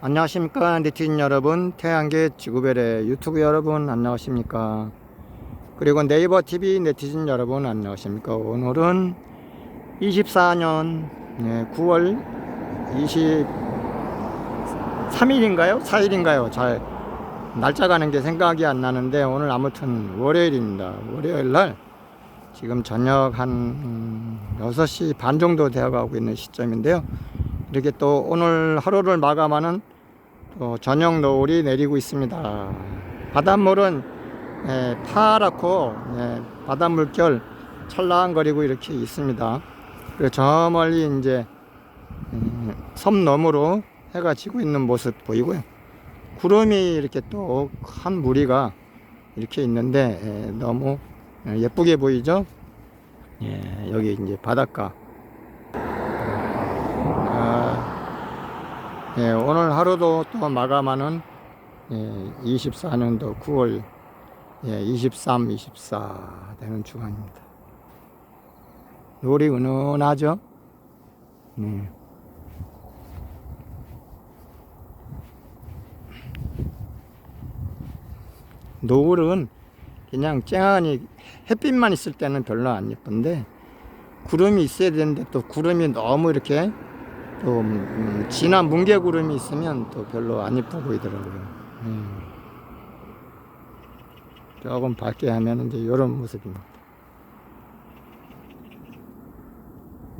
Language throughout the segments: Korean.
안녕하십니까 네티즌 여러분. 태양계 지구별의 유튜브 여러분 안녕하십니까. 그리고 네이버 TV 네티즌 여러분 안녕하십니까. 오늘은 24년 9월 23일인가요? 4일인가요? 잘 날짜 가는 게 생각이 안 나는데 오늘 아무튼 월요일입니다. 월요일 날 지금 저녁 한 음, 6시 반 정도 되어 가고 있는 시점인데요. 이렇게 또 오늘 하루를 마감하는 또 저녁 노을이 내리고 있습니다. 바닷물은 예, 파랗고 예, 바닷물결 찰랑거리고 이렇게 있습니다. 그리고 저 멀리 이제 음, 섬 너머로 해가 지고 있는 모습 보이고요. 구름이 이렇게 또 한 무리가 이렇게 있는데 예, 너무 예쁘게 보이죠? 예, 여기 이제 바닷가 아, 예, 오늘 하루도 또 마감하는 예, 24년도 9월 예, 23, 24 되는 주간입니다. 노을이 은은하죠? 네. 노을은 그냥 쨍하니 햇빛만 있을 때는 별로 안 예쁜데 구름이 있어야 되는데 또 구름이 너무 이렇게 또 음, 진한 뭉게 구름이 있으면 또 별로 안 예뻐 보이더라고요. 음. 조금 밝게 하면 이제 이런 모습입니다.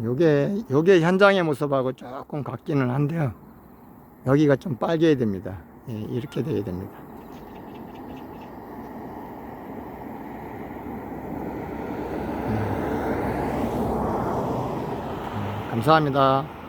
요게 요게 현장의 모습하고 조금 같기는 한데요. 여기가 좀 빨개야 됩니다. 예, 이렇게 돼야 됩니다. 음. 감사합니다.